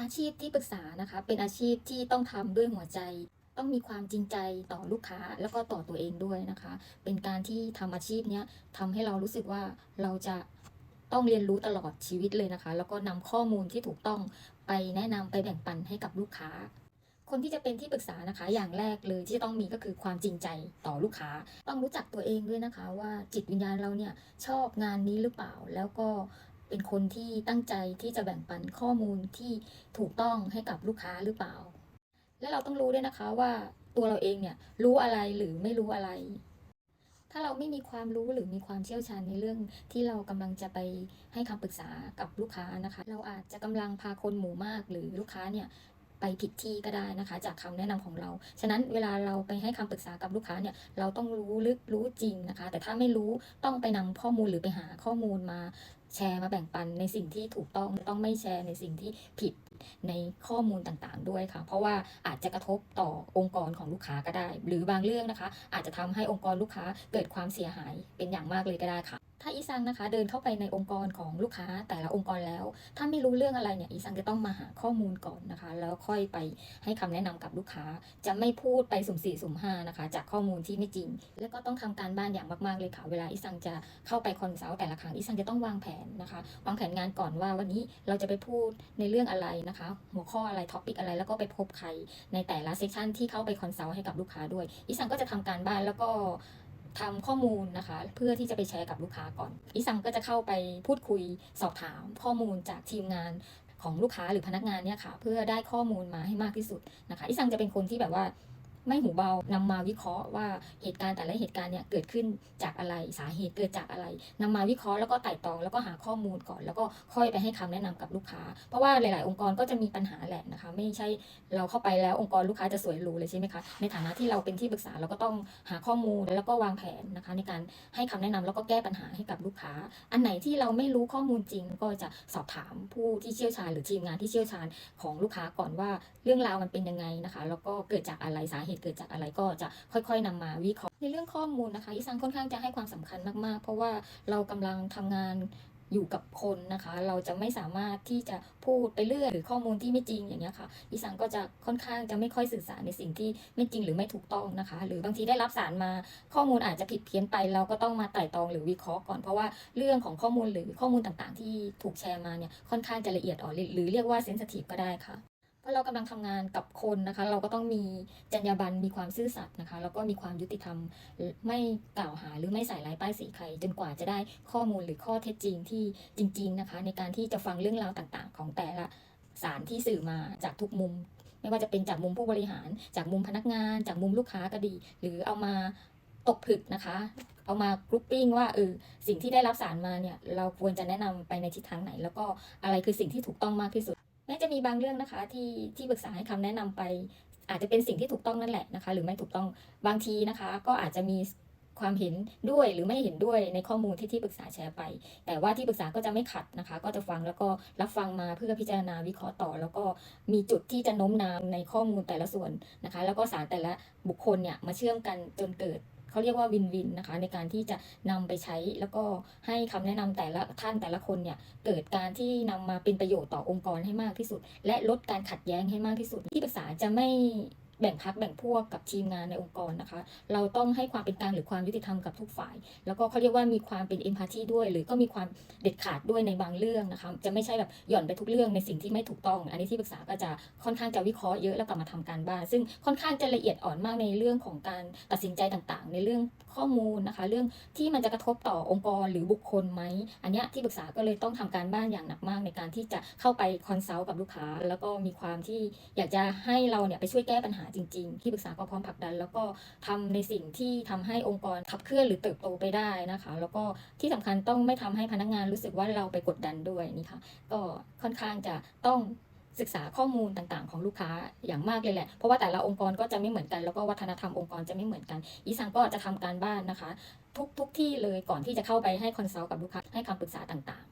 อาชีพที่ปรึกษานะคะ เป็นอาชีพที่ต้องทำด้วยหัวใจ ต้องมีความจริงใจต่อลูกค้าแล้วก็ต่อตัวเองด้วยนะคะ เป็นการที่ทำอาชีพเนี้ยทำให้เรารู้สึกว่าเราจะต้องเรียนรู้ตลอดชีวิตเลยนะคะ แล้วก็นำข้อมูลที่ถูกต้องไปแนะนำไปแบ่งปันให้กับลูกค้า คนที่จะเป็นที่ปรึกษานะคะ อย่างแรกเลยที่จะต้องมีก็คือความจริงใจต่อลูกค้า ต้องรู้จักตัวเองด้วยนะคะ ว่าจิตวิญญาณเราเนี่ยชอบงานนี้หรือเปล่า แล้วก็ เป็นคนที่ตั้งใจที่จะแบ่งปันข้อมูลที่ถูกต้องให้กับลูกค้าหรือเปล่า และเราต้องรู้ด้วยนะคะว่าตัวเราเองเนี่ยรู้อะไรหรือไม่รู้อะไร ถ้าเราไม่มีความรู้หรือมีความเชี่ยวชาญในเรื่องที่เรากำลังจะไปให้คำปรึกษากับลูกค้านะคะ เราอาจจะกำลังพาคนหมู่มากหรือลูกค้าเนี่ย ไปผิดที่ก็ได้นะคะ จากคำแนะนำของเรา ฉะนั้นเวลาเราไปให้คำปรึกษากับลูกค้าเนี่ยเราต้องรู้ลึกรู้จริงนะคะ แต่ถ้าไม่รู้ต้องไปนำข้อมูลหรือไปหาข้อมูลมาแชร์มาแบ่งปันในสิ่งที่ถูกต้องต้องไม่แชร์ในสิ่งที่ผิดในข้อมูลต่างๆด้วยค่ะ เพราะว่าอาจจะกระทบต่อองค์กรของลูกค้าก็ได้ หรือบางเรื่องนะคะ อาจจะทำให้องค์กรลูกค้าเกิดความเสียหายเป็นอย่างมากเลยก็ได้ค่ะ ถ้าอีซังนะคะ เดินเข้าไปในองค์กรของลูกค้าแต่ละองค์กรแล้ว ถ้าไม่รู้เรื่องอะไรเนี่ยอีซังจะต้องมาหาข้อมูลก่อนนะคะ แล้วค่อยไปให้คำแนะนำกับลูกค้า จะไม่พูดไปสุ่มสี่สุ่มห้านะคะ จากข้อมูลที่ไม่จริง แล้วก็ต้องทำการบ้านอย่างมากๆเลยค่ะ เวลาอีซังจะเข้าไปคอนซัลท์แต่ละครั้งอีซังจะต้องวางแผนนะคะ วางแผนงานก่อนว่าวันนี้เราจะไปพูดในเรื่องอะไรนะคะ หัวข้ออะไรท็อปิกอะไรแล้วก็ไปพบใครในแต่ละเซสชันที่เข้าไปคอนซัลท์ให้กับลูกค้าด้วยอีซังก็จะทำการบ้านแล้วก็ ทำข้อมูลนะคะ เพื่อที่จะไปแชร์กับลูกค้าก่อนอีซังก็จะเข้าไปพูดคุยสอบถามข้อมูลจากทีมงานของลูกค้าหรือพนักงานเนี่ยค่ะ เพื่อได้ข้อมูลมาให้มากที่สุดนะคะอีซังจะเป็นคนที่แบบว่า ไม่หูเบานำมาวิเคราะห์ว่าเหตุการณ์แต่ละเหตุการณ์เนี่ยเกิดขึ้นจากอะไรสาเหตุเกิดจากอะไรนำมาวิเคราะห์แล้วก็ไต่ตองแล้วก็หาข้อมูลก่อน แล้วก็ค่อยไปให้คำแนะนำกับลูกค้า เพราะว่าหลาย ๆ องค์กรก็จะมีปัญหาแหละนะคะ ไม่ใช่เราเข้าไปแล้วองค์กรลูกค้าจะสวยหรูเลยใช่ไหมคะในฐานะที่เราเป็นที่ปรึกษาเราก็ต้องหาข้อมูลแล้วก็วางแผนนะคะ ในการให้คำแนะนำแล้วก็แก้ปัญหาให้กับลูกค้า อันไหนที่เราไม่รู้ข้อมูลจริง ก็จะสอบถามผู้ที่เชี่ยวชาญหรือทีมงานที่เชี่ยวชาญของลูกค้าก่อนว่าเรื่องราวมันเป็นยังไงนะคะ แล้วก็เกิดจากอะไรสาเหตุเกิดจากอะไรก็จะค่อยๆนำมาวิเคราะห์ในเรื่องข้อมูลนะคะอีซังค่อนข้างจะให้ความสำคัญมากๆ เพราะว่าเรากำลังทำงานอยู่กับคนนะคะ เราจะไม่สามารถที่จะพูดไปเรื่อยหรือข้อมูลที่ไม่จริงอย่างเงี้ยค่ะอีซังก็จะค่อนข้างจะไม่ค่อยสื่อสารในสิ่งที่ไม่จริงหรือไม่ถูกต้องนะคะ หรือบางทีได้รับสารมาข้อมูลอาจจะผิดเพี้ยนไป เราก็ต้องมาไต่ตองหรือวิเคราะห์ก่อนเพราะว่าเรื่องของข้อมูลหรือข้อมูลต่างๆ ที่ถูกแชร์มาเนี่ยค่อนข้างจะละเอียดอ่อนหรือเรียกว่าเซนสทีฟก็ได้ค่ะ เพราะเรากำลังทำงานกับคนนะคะ เราก็ต้องมีจรรยาบรรณมีความซื่อสัตย์นะคะ แล้วก็มีความยุติธรรมไม่กล่าวหาหรือไม่ใส่ร้ายป้ายสีใคร จนกว่าจะได้ข้อมูลหรือข้อเท็จจริงที่จริง ๆนะคะ ในการที่จะฟังเรื่องราวต่างๆ ของแต่ละสารที่สื่อมาจากทุกมุม ไม่ว่าจะเป็นจากมุมผู้บริหาร จากมุมพนักงาน จากมุมลูกค้าก็ดี หรือเอามาตกผลึกนะคะ เอามากรุ๊ปปิ้งว่าเออสิ่งที่ได้รับสารมาเนี่ยเราควรจะแนะนำไปในทิศทางไหน แล้วก็อะไรคือสิ่งที่ถูกต้องมากที่สุด แม้จะมีบางเรื่องนะคะที่ที่ปรึกษาให้คำแนะนำไป อาจจะเป็นสิ่งที่ถูกต้องนั่นแหละนะคะ หรือไม่ถูกต้องบางทีนะคะ ก็อาจจะมีความเห็นด้วยหรือไม่เห็นด้วยในข้อมูลที่ที่ปรึกษาแชร์ไป แต่ว่าที่ปรึกษาก็จะไม่ขัดนะคะ ก็จะฟังแล้วก็รับฟังมาเพื่อพิจารณาวิเคราะห์ต่อ แล้วก็มีจุดที่จะโน้มน้าวในข้อมูลแต่ละส่วนนะคะ แล้วก็สารแต่ละบุคคลเนี่ยมาเชื่อมกันจนเกิด เขาเรียกว่าวินวินนะคะ ในการที่จะนำไปใช้แล้วก็ให้คำแนะนำแต่ละท่านแต่ละคนเนี่ยเกิดการที่นำมาเป็นประโยชน์ต่อองค์กรให้มากที่สุด และลดการขัดแย้งให้มากที่สุด ที่ปรึกษาจะไม่ แบ่งพักแบ่งพวกกับทีมงานในองค์กรนะคะ เราต้องให้ความเป็นกลางหรือความยุติธรรมกับทุกฝ่าย แล้วก็เขาเรียกว่ามีความเป็นเอมพัตตีด้วย หรือก็มีความเด็ดขาดด้วยในบางเรื่องนะคะ จะไม่ใช่แบบหย่อนไปทุกเรื่องในสิ่งที่ไม่ถูกต้อง อันนี้ที่ปรึกษาก็จะค่อนข้างจะวิเคราะห์เยอะแล้วกลับมาทำการบ้าน ซึ่งค่อนข้างจะละเอียดอ่อนมากในเรื่องของการตัดสินใจต่างๆ ในเรื่องข้อมูลนะคะ เรื่องที่มันจะกระทบต่อองค์กรหรือบุคคลไหม อันนี้ที่ปรึกษาก็เลยต้องทำการบ้านอย่างหนักมากในการที่จะเข้าไปคอนซัลท์กับลูกค้า แล้วก็มีความที่อยากจะให้เราเนี่ยไปช่วยแก้ปัญหาจริง ๆ ที่ปรึกษาก็พร้อมผลักดัน แล้วก็ทำในสิ่งที่ทำให้องค์กรขับเคลื่อนหรือเติบโตไปได้นะคะ แล้วก็ที่สำคัญต้องไม่ทำให้พนักงานรู้สึกว่าเราไปกดดันด้วยนี่ค่ะก็ค่อนข้างจะต้องศึกษาข้อมูลต่างๆ ของลูกค้าอย่างมากเลยแหละ เพราะว่าแต่ละองค์กรก็จะไม่เหมือนกัน แล้วก็วัฒนธรรมองค์กรจะไม่เหมือนกัน อีซังก็จะทำการบ้านนะคะ ทุกทุกที่เลยก่อนที่จะเข้าไปให้คอนซัลท์กับลูกค้าให้คำปรึกษาต่างๆ